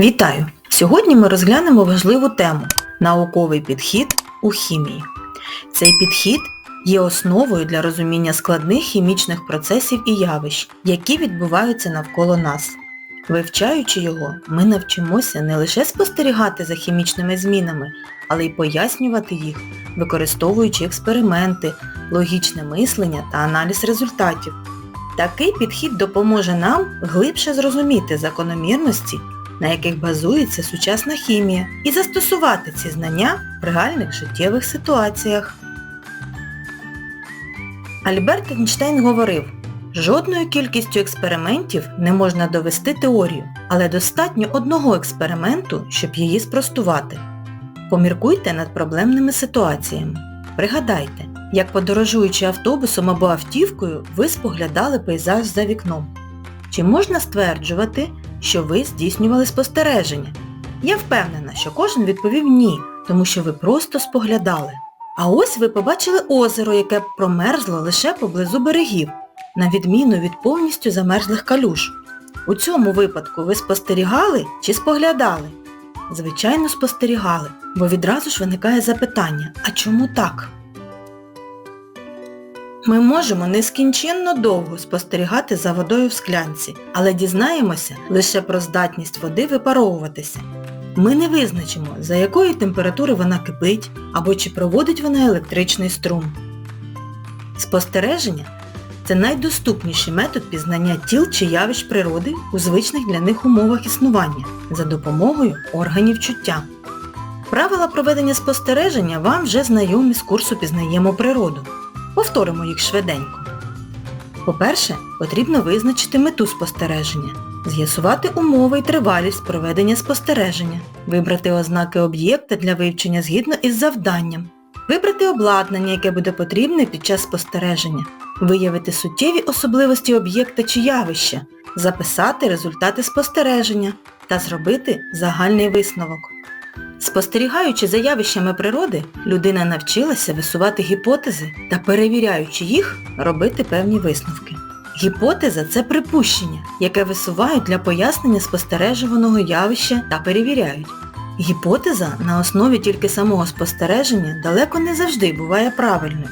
Вітаю! Сьогодні ми розглянемо важливу тему – науковий підхід у хімії. Цей підхід є основою для розуміння складних хімічних процесів і явищ, які відбуваються навколо нас. Вивчаючи його, ми навчимося не лише спостерігати за хімічними змінами, але й пояснювати їх, використовуючи експерименти, логічне мислення та аналіз результатів. Такий підхід допоможе нам глибше зрозуміти закономірності, на яких базується сучасна хімія, і застосувати ці знання в реальних життєвих ситуаціях. Альберт Ейнштейн говорив, жодною кількістю експериментів не можна довести теорію, але достатньо одного експерименту, щоб її спростувати. Поміркуйте над проблемними ситуаціями. Пригадайте, як подорожуючи автобусом або автівкою, ви споглядали пейзаж за вікном. Чи можна стверджувати, що ви здійснювали спостереження? Я впевнена, що кожен відповів ні, тому що ви просто споглядали. А ось ви побачили озеро, яке промерзло лише поблизу берегів, на відміну від повністю замерзлих калюж. У цьому випадку ви спостерігали чи споглядали? Звичайно, спостерігали, бо відразу ж виникає запитання, а чому так? Ми можемо нескінченно довго спостерігати за водою в склянці, але дізнаємося лише про здатність води випаровуватися. Ми не визначимо, за якої температури вона кипить або чи проводить вона електричний струм. Спостереження це найдоступніший метод пізнання тіл чи явищ природи у звичних для них умовах існування за допомогою органів чуття. Правила проведення спостереження вам вже знайомі з курсу «Пізнаємо природу». Повторимо їх швиденько. По-перше, потрібно визначити мету спостереження, з'ясувати умови і тривалість проведення спостереження, вибрати ознаки об'єкта для вивчення згідно із завданням, вибрати обладнання, яке буде потрібне під час спостереження, виявити суттєві особливості об'єкта чи явища, записати результати спостереження та зробити загальний висновок. Спостерігаючи за явищами природи, людина навчилася висувати гіпотези та, перевіряючи їх, робити певні висновки. Гіпотеза – це припущення, яке висувають для пояснення спостережуваного явища та перевіряють. Гіпотеза на основі тільки самого спостереження далеко не завжди буває правильною.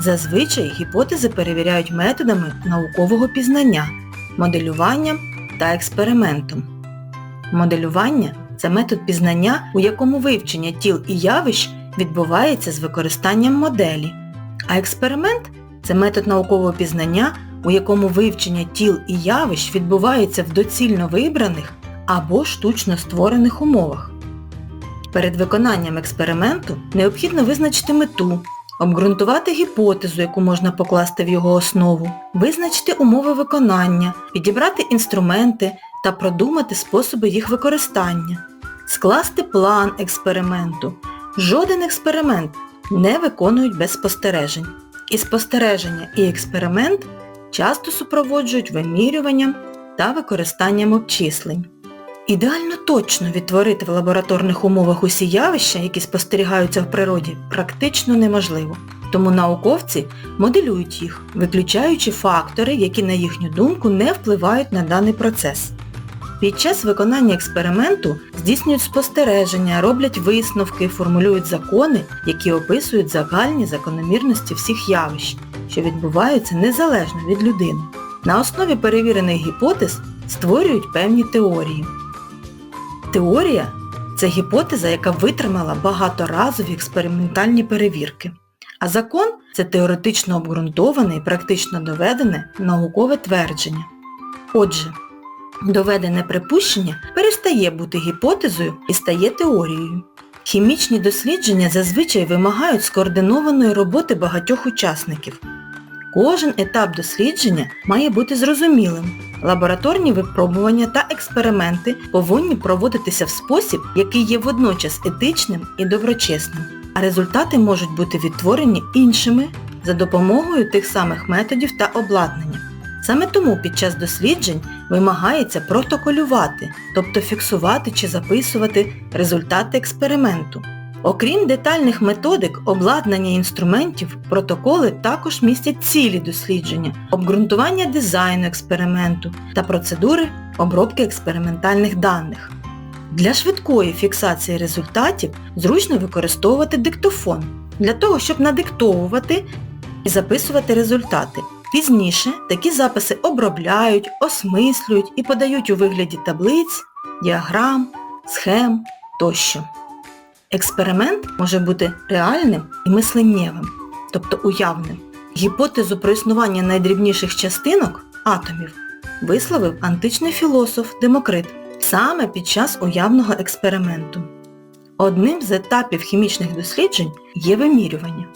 Зазвичай гіпотези перевіряють методами наукового пізнання, моделюванням та експериментом. Моделювання – це метод пізнання, у якому вивчення тіл і явищ відбувається з використанням моделі. А експеримент – це метод наукового пізнання, у якому вивчення тіл і явищ відбувається в доцільно вибраних або штучно створених умовах. Перед виконанням експерименту необхідно визначити мету, обґрунтувати гіпотезу, яку можна покласти в його основу, визначити умови виконання, підібрати інструменти та продумати способи їх використання, скласти план експерименту. Жоден експеримент не виконують без спостережень. І спостереження, і експеримент часто супроводжують вимірюванням та використанням обчислень. Ідеально точно відтворити в лабораторних умовах усі явища, які спостерігаються в природі, практично неможливо. Тому науковці моделюють їх, виключаючи фактори, які, на їхню думку, не впливають на даний процес. Під час виконання експерименту здійснюють спостереження, роблять висновки, формулюють закони, які описують загальні закономірності всіх явищ, що відбуваються незалежно від людини. На основі перевірених гіпотез створюють певні теорії. Теорія – це гіпотеза, яка витримала багаторазові експериментальні перевірки. А закон – це теоретично обґрунтоване і практично доведене наукове твердження. Отже, доведене припущення перестає бути гіпотезою і стає теорією. Хімічні дослідження зазвичай вимагають скоординованої роботи багатьох учасників. Кожен етап дослідження має бути зрозумілим. Лабораторні випробування та експерименти повинні проводитися в спосіб, який є водночас етичним і доброчесним, а результати можуть бути відтворені іншими за допомогою тих самих методів та обладнання. Саме тому під час досліджень вимагається протоколювати, тобто фіксувати чи записувати результати експерименту. Окрім детальних методик, обладнання інструментів, протоколи також містять цілі дослідження, обґрунтування дизайну експерименту та процедури обробки експериментальних даних. Для швидкої фіксації результатів зручно використовувати диктофон для того, щоб надиктовувати і записувати результати. Пізніше такі записи обробляють, осмислюють і подають у вигляді таблиць, діаграм, схем тощо. Експеримент може бути реальним і мисленнєвим, тобто уявним. Гіпотезу про існування найдрібніших частинок атомів висловив античний філософ Демокрит саме під час уявного експерименту. Одним з етапів хімічних досліджень є вимірювання.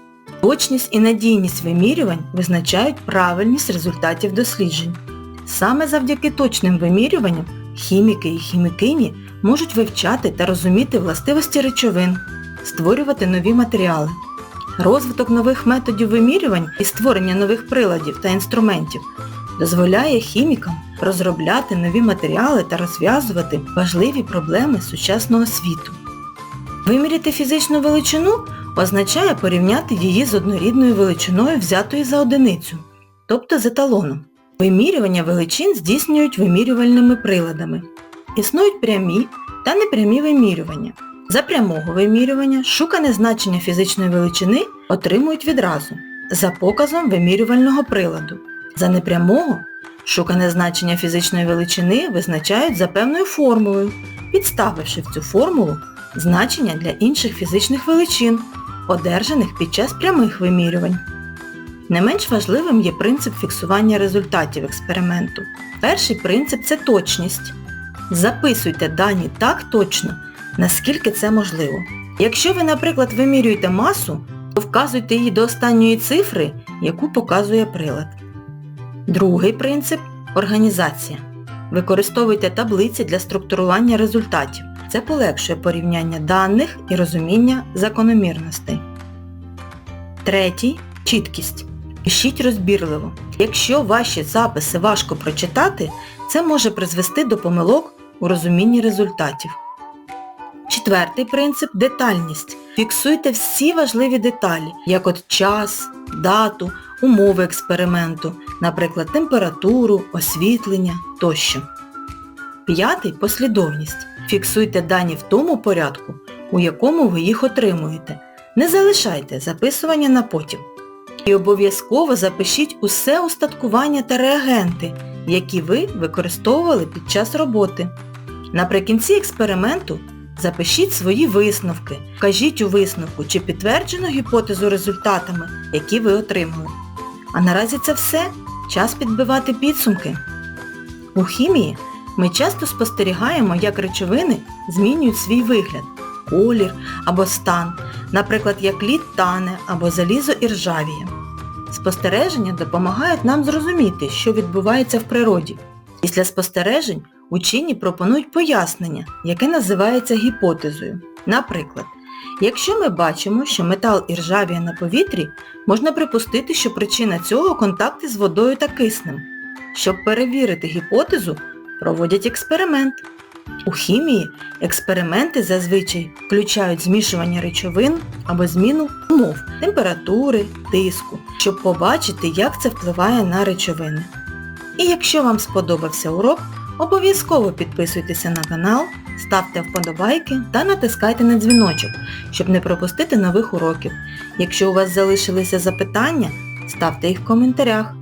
Точність і надійність вимірювань визначають правильність результатів досліджень. Саме завдяки точним вимірюванням хіміки і хімікині можуть вивчати та розуміти властивості речовин, створювати нові матеріали. Розвиток нових методів вимірювань і створення нових приладів та інструментів дозволяє хімікам розробляти нові матеріали та розв'язувати важливі проблеми сучасного світу. Виміряти фізичну величину означає порівняти її з однорідною величиною взятою за одиницю, тобто з еталоном. Вимірювання величин здійснюють вимірювальними приладами. Існують прямі та непрямі вимірювання. За прямого вимірювання шукане значення фізичної величини отримують відразу, за показом вимірювального приладу. За непрямого шукане значення фізичної величини визначають за певною формулою, підставивши в цю формулу значення для інших фізичних величин, одержаних під час прямих вимірювань. Не менш важливим є принцип фіксування результатів експерименту. Перший принцип це точність. Записуйте дані так точно, наскільки це можливо. Якщо ви, наприклад, вимірюєте масу, то вказуйте її до останньої цифри, яку показує прилад. Другий принцип організація. Використовуйте таблиці для структурування результатів. Це полегшує порівняння даних і розуміння закономірностей. Третій чіткість. Пишіть розбірливо. Якщо ваші записи важко прочитати, це може призвести до помилок у розумінні результатів. Четвертий принцип детальність. Фіксуйте всі важливі деталі, як от час, дату, умови експерименту, наприклад, температуру, освітлення тощо. П'ятий послідовність. Фіксуйте дані в тому порядку, у якому ви їх отримуєте. Не залишайте записування на потім. І обов'язково запишіть усе устаткування та реагенти, які ви використовували під час роботи. Наприкінці експерименту запишіть свої висновки, вкажіть у висновку, чи підтверджено гіпотезу результатами, які ви отримали. А наразі це все. Час підбивати підсумки. У хімії ми часто спостерігаємо, як речовини змінюють свій вигляд, колір або стан, наприклад, як лід тане або залізо іржавіє. Спостереження допомагають нам зрозуміти, що відбувається в природі. Після спостережень учені пропонують пояснення, яке називається гіпотезою. Наприклад, якщо ми бачимо, що метал іржавіє на повітрі, можна припустити, що причина цього контакти з водою та киснем. Щоб перевірити гіпотезу, проводять експеримент. У хімії експерименти зазвичай включають змішування речовин або зміну умов, температури, тиску, щоб побачити, як це впливає на речовини. І якщо вам сподобався урок, обов'язково підписуйтеся на канал, ставте вподобайки та натискайте на дзвіночок, щоб не пропустити нових уроків. Якщо у вас залишилися запитання, ставте їх в коментарях.